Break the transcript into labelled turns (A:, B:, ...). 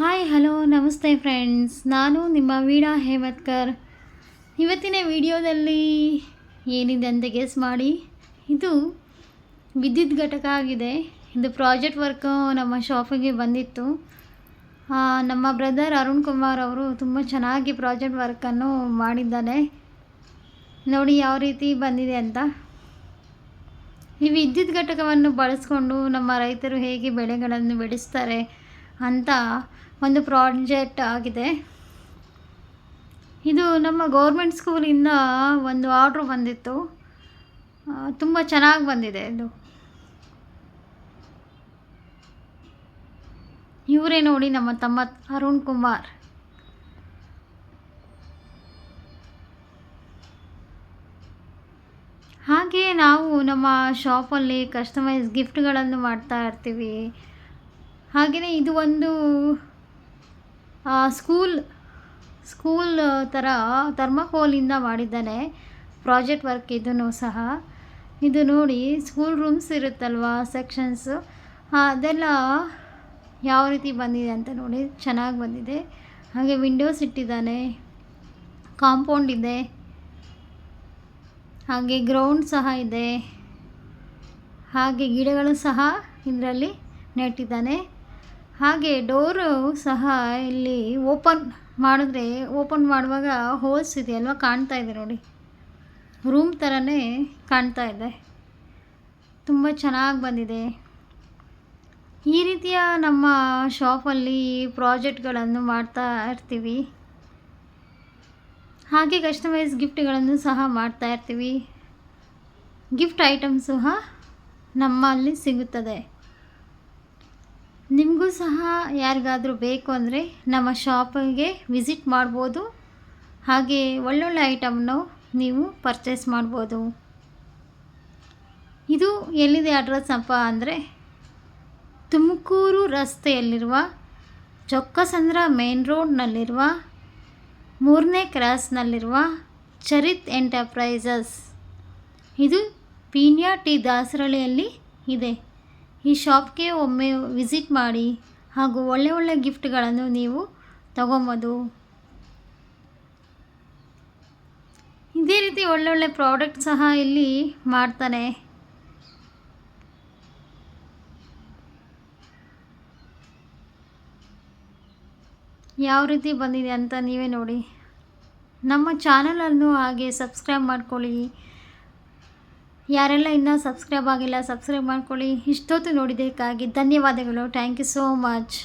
A: Hi hello ನಮಸ್ತೆ friends ನಾನು ನಿಮ್ಮ ವೀಣಾ ಹೇಮತ್ಕರ್ ಇವತ್ತಿನ ವಿಡಿಯೋದಲ್ಲಿ ಏನಿದೆ ಅಂತ ಗೆಸ್ ಮಾಡಿ. ಇದು ವಿದ್ಯುತ್ ಘಟಕ ಆಗಿದೆ. ಇದು ಪ್ರಾಜೆಕ್ಟ್ ವರ್ಕು ನಮ್ಮ ಶಾಪಿಗೆ ಬಂದಿತ್ತು. ನಮ್ಮ ಬ್ರದರ್ ಅರುಣ್ ಕುಮಾರ್ ಅವರು ತುಂಬ ಚೆನ್ನಾಗಿ ಪ್ರಾಜೆಕ್ಟ್ ವರ್ಕನ್ನು ಮಾಡಿದ್ದಾನೆ. ನೋಡಿ ಯಾವ ರೀತಿ ಬಂದಿದೆ ಅಂತ. ಈ ವಿದ್ಯುತ್ ಘಟಕವನ್ನು ಬಳಸಿಕೊಂಡು ನಮ್ಮ ರೈತರು ಹೇಗೆ ಬೆಳೆಗಳನ್ನು ಬೆಳೆಸ್ತಾರೆ. ಅಂತ ಒಂದು ಪ್ರಾಜೆಕ್ಟ್ ಆಗಿದೆ. ಇದು ನಮ್ಮ ಗೌರ್ಮೆಂಟ್ ಸ್ಕೂಲಿಂದ ಒಂದು ಆರ್ಡ್ರ್ ಬಂದಿತ್ತು. ತುಂಬ ಚೆನ್ನಾಗಿ ಬಂದಿದೆ ಇದು. ಇವರೇ ನೋಡಿ ನಮ್ಮ ತಮ್ಮ ಅರುಣ್ ಕುಮಾರ್. ಹಾಗೆ ನಾವು ನಮ್ಮ ಶಾಪಲ್ಲಿ ಕಸ್ಟಮೈಸ್ ಗಿಫ್ಟ್ಗಳನ್ನು ಮಾಡ್ತಾ ಇರ್ತೀವಿ. ಹಾಗೆಯೇ ಇದು ಒಂದು ಸ್ಕೂಲ್ ಸ್ಕೂಲ್ ಥರ ಥರ್ಮಕೋಲಿಂದ ಮಾಡಿದ್ದಾನೆ. ಪ್ರಾಜೆಕ್ಟ್ ವರ್ಕ್ ಇದನ್ನು ಸಹ. ಇದು ನೋಡಿ ಸ್ಕೂಲ್ ರೂಮ್ಸ್ ಇರುತ್ತಲ್ವ ಸೆಕ್ಷನ್ಸು ಅದೆಲ್ಲ ಯಾವ ರೀತಿ ಬಂದಿದೆ ಅಂತ ನೋಡಿ, ಚೆನ್ನಾಗಿ ಬಂದಿದೆ. ಹಾಗೆ ವಿಂಡೋಸ್ ಇಟ್ಟಿದ್ದಾನೆ. ಕಾಂಪೌಂಡ್ ಇದೆ. ಹಾಗೆ ಗ್ರೌಂಡ್ ಸಹ ಇದೆ. ಹಾಗೆ ಗಿಡಗಳು ಸಹ ಇದರಲ್ಲಿ ನೆಟ್ಟಿದ್ದಾನೆ. ಹಾಗೆ ಡೋರು ಸಹ ಇಲ್ಲಿ ಓಪನ್ ಮಾಡಿದ್ರೆ, ಓಪನ್ ಮಾಡುವಾಗ ಹೋಲ್ಸ್ ಇದೆಯಲ್ವ ಕಾಣ್ತಾ ಇದೆ ನೋಡಿ. ರೂಮ್ ಥರನೇ ಕಾಣ್ತಾ ಇದೆ. ತುಂಬ ಚೆನ್ನಾಗಿ ಬಂದಿದೆ. ಈ ರೀತಿಯ ನಮ್ಮ ಶಾಪಲ್ಲಿ ಪ್ರಾಜೆಕ್ಟ್ಗಳನ್ನು ಮಾಡ್ತಾ ಇರ್ತೀವಿ. ಹಾಗೆ ಕಸ್ಟಮೈಸ್ ಗಿಫ್ಟ್ಗಳನ್ನು ಸಹ ಮಾಡ್ತಾ ಇರ್ತೀವಿ. ಗಿಫ್ಟ್ ಐಟಮ್ ಸಹ ನಮ್ಮಲ್ಲಿ ಸಿಗುತ್ತದೆ. ಸಹ ಯಾರಿಗಾದರೂ ಬೇಕು ಅಂದರೆ ನಮ್ಮ ಶಾಪಿಗೆ ವಿಸಿಟ್ ಮಾಡ್ಬೋದು. ಹಾಗೆ ಒಳ್ಳೊಳ್ಳೆ ಐಟಮ್ನು ನೀವು ಪರ್ಚೇಸ್ ಮಾಡ್ಬೋದು. ಇದು ಎಲ್ಲಿದೆ ಅಡ್ರೆಸ್ ಅಪ್ಪ ಅಂದರೆ ತುಮಕೂರು ರಸ್ತೆಯಲ್ಲಿರುವ ಚೊಕ್ಕಸಂದ್ರ ಮೇನ್ ರೋಡ್ನಲ್ಲಿರುವ ಮೂರನೇ ಕ್ರಾಸ್ನಲ್ಲಿರುವ ಚರಿತ್ ಎಂಟರ್ಪ್ರೈಸಸ್ ಇದು ಪೀನ್ಯಾ ಟಿ ದಾಸರಳ್ಳಿಯಲ್ಲಿ ಇದೆ. ಈ ಶಾಪ್ಗೆ ಒಮ್ಮೆ ವಿಸಿಟ್ ಮಾಡಿ ಹಾಗೂ ಒಳ್ಳೆ ಒಳ್ಳೆ ಗಿಫ್ಟ್ಗಳನ್ನು ನೀವು ತಗೊಬೋದು. ಇದೇ ರೀತಿ ಒಳ್ಳೊಳ್ಳೆ ಪ್ರಾಡಕ್ಟ್ ಸಹ ಇಲ್ಲಿ ಮಾಡ್ತಾನೆ. ಯಾವ ರೀತಿ ಬಂದಿದೆ ಅಂತ ನೀವೇ ನೋಡಿ. ನಮ್ಮ ಚಾನಲನ್ನು ಹಾಗೆ ಸಬ್ಸ್ಕ್ರೈಬ್ ಮಾಡ್ಕೊಳ್ಳಿ. ಯಾರೆಲ್ಲ ಇನ್ನೂ ಸಬ್ಸ್ಕ್ರೈಬ್ ಆಗಿಲ್ಲ ಸಬ್ಸ್ಕ್ರೈಬ್ ಮಾಡ್ಕೊಳ್ಳಿ. ಇಷ್ಟೊತ್ತು ನೋಡಿದ್ದಕ್ಕಾಗಿ ಧನ್ಯವಾದಗಳು. Thank you so much